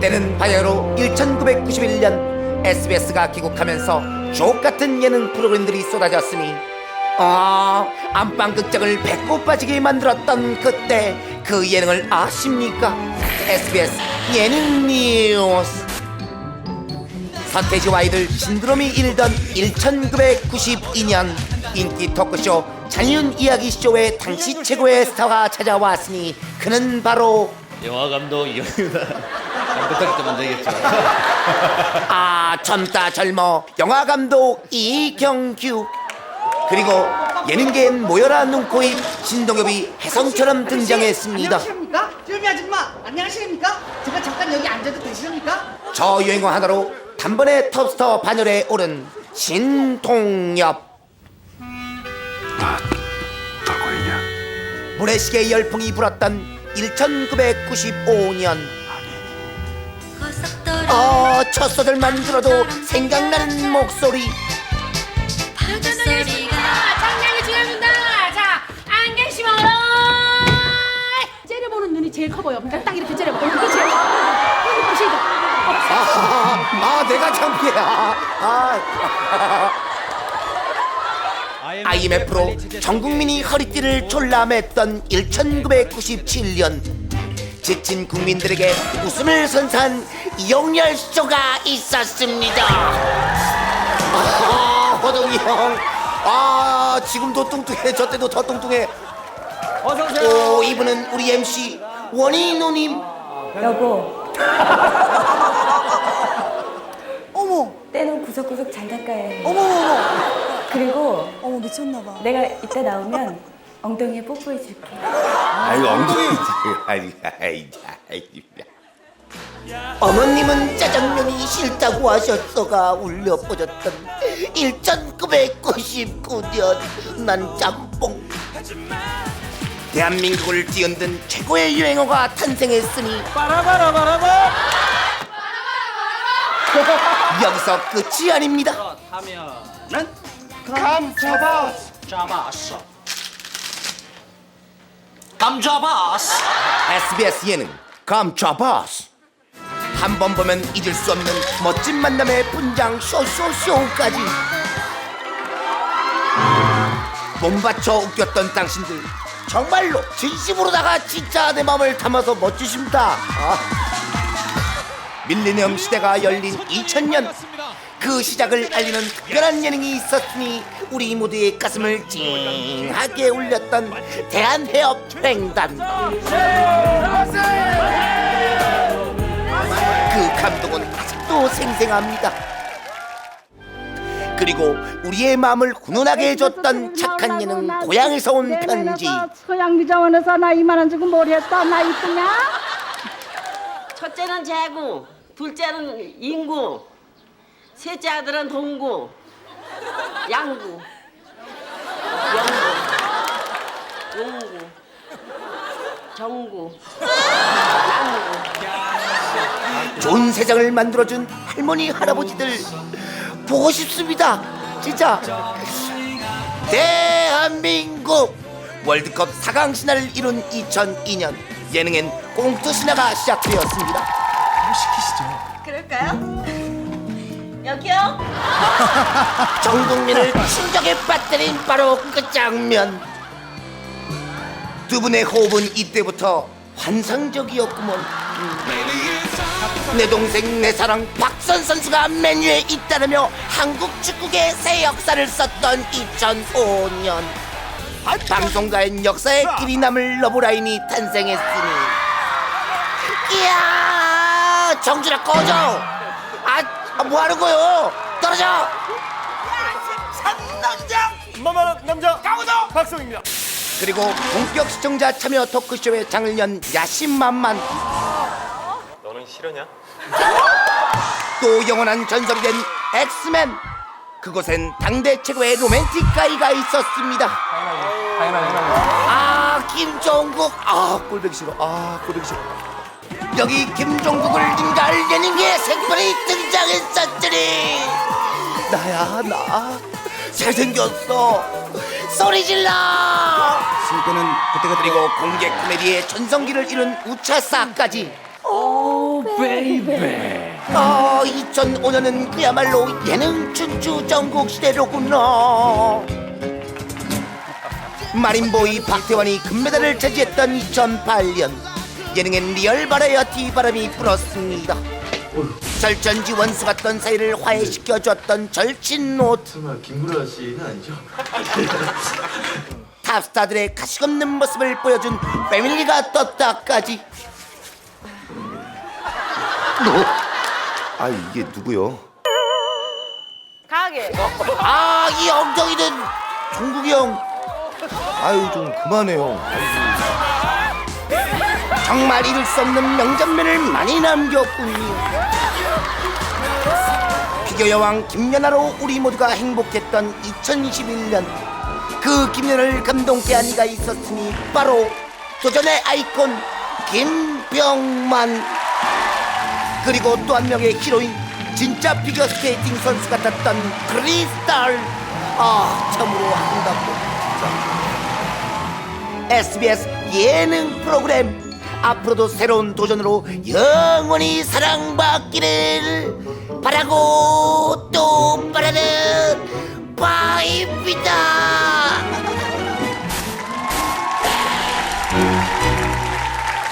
때는 바야흐로 1991년 SBS가 귀국하면서 주옥 같은 예능 프로그램들이 쏟아졌으니 아 안방 극장을 배꼽 빠지게 만들었던 그때 그 예능을 아십니까? SBS 예능 뉴스 서태지와 아이들 신드롬이 일던 1992년 인기 토크쇼 잔윤 이야기 쇼에 당시 최고의 스타가 찾아왔으니 그는 바로 영화 감독 이영입니다. 감독할 때 먼저겠죠. 아 젊다 젊어 영화 감독 이경규 그리고 예능계엔 모여라 눈코입 신동엽이 혜성처럼 등장했습니다 안녕하십니까? 쭈미 아줌마 안녕하십니까? 제가 잠깐 여기 앉아도 되십니까? 저 유행어 하나로 단번에 톱스터 반열에 오른 신동엽 모래시계 열풍이 불었던 1995년 어, 첫 소절만 들어도 생각나는 목소리 소리가 장난이 중요합니다. 자, 안경 심어라. 째려보는 눈이 제일 커 보여. 그러니까 딱 이렇게 째려봐. 이렇게 째려. 이렇게 시작. 아, 아 내가 창피해 아, 아. IMF로 전 국민이 허리띠를 졸라맸던 1997년 지친 국민들에게 웃음을 선사한 영열쇼가 있었습니다. 아, 호동이 형. 아, 지금도 뚱뚱해. 저 때도 더 뚱뚱해. 오, 이분은 우리 MC 원희 누님. 여보 어머 때는 구석구석 잘 닦아야 해 어머 어머 그리고 어머 미쳤나봐 내가 이따 나오면 엉덩이에 뽀뽀해 줄게. 아이고 엉덩이 아이 아이 아이 어머님은 짜장면이 싫다고 하셨어가 울려 퍼졌던 1999년 난 짬뽕. 대한민국을 뒤흔든 최고의 유행어가 탄생했으니 여기서 끝이 아닙니다. 하면은 감사바스 잡았어. 감 잡았어. SBS 예능 감차바스 한 번 보면 잊을 수 없는 멋진 만남의 분장 쇼쇼쇼까지 몸바쳐 웃겼던 당신들 정말로 진심으로다가 진짜 내 마음을 담아서 멋지십니다 아. 밀레니엄 시대가 열린 2000년 그 시작을 알리는 특별한 예능이 있었으니 우리 모두의 가슴을 찡하게 울렸던 대한해협 횡단 그 감동은 아직도 생생합니다 그리고 우리의 마음을 훈훈하게 해줬던 착한 예능 고향에서 온 편지 소양미자원에서 나 2만 원 주고 뭘 했다. 나 이쁘냐? 첫째는 재구, 둘째는 인구, 셋째 아들은 동구, 양구, 영구, 용구, 정구, 양구. 좋은 세상을 만들어준 할머니 할아버지들 보고 싶습니다. 진짜. 대한민국 월드컵 4강 신화를 이룬 2002년. 예능엔 꽁트 신화가 시작되었습니다. 그럴까요? 여기요? 전 국민을 충격에 빠뜨린 바로 그 장면 두 분의 호흡은 이때부터 환상적이었구먼 음. 내 동생 내 사랑 박선 선수가 메뉴에 있다라며 한국 축구의 새 역사를 썼던 2005년 방송가엔 역사의 길이 남을 러브라인이 탄생했으니 이야 정준아 꺼져 아 뭐 하는 거요? 떨어져! 만만한 남자 강호동! 박성입니다. 그리고 본격 시청자 참여 토크쇼의 장을 연 야심만만. 너는 싫으냐? 또 영원한 전설이 된 엑스맨. 그곳엔 당대 최고의 로맨틱 가이가 있었습니다. 아 김종국. 아 꼴보기 싫어. 아 꼴보기 싫어 여기 김종국을 인가할 예능계 생분이 등장했었더니. 나야 나. 잘생겼어. 소리 질러. 승권은 그때가 그리고 공개 코미디의 전성기를 이룬 우차사까지. 오베아 2005년은 그야말로 예능 춘추 전국 시대로구나. 마린보이 박태환이 금메달을 차지했던 2008년 예능엔 리얼 바라이어티 바람이 불었습니다 절전지 원수 같던 사이를 화해시켜줬던 절친 노트 설마 김구라 씨는 아니죠? 탑스타들의 가식 없는 모습을 보여준 패밀리가 떴다까지 아 이게 누구요? 가게. 아 이 엉덩이는 종국이 형 아유 좀 그만해요. 정말 잃을 수 없는 명장면을 많이 남겼군요. 피겨 여왕 김연아로 우리 모두가 행복했던 2021년. 그 김연아를 감동케 한 이가 있었으니 바로 도전의 아이콘 김병만. 그리고 또 한 명의 히로인 진짜 피겨스케이팅 선수 같았던 크리스탈. 아 참으로 아름답고. SBS 예능 프로그램 앞으로도 새로운 도전으로 영원히 사랑받기를 바라고 또 바라는 바입니다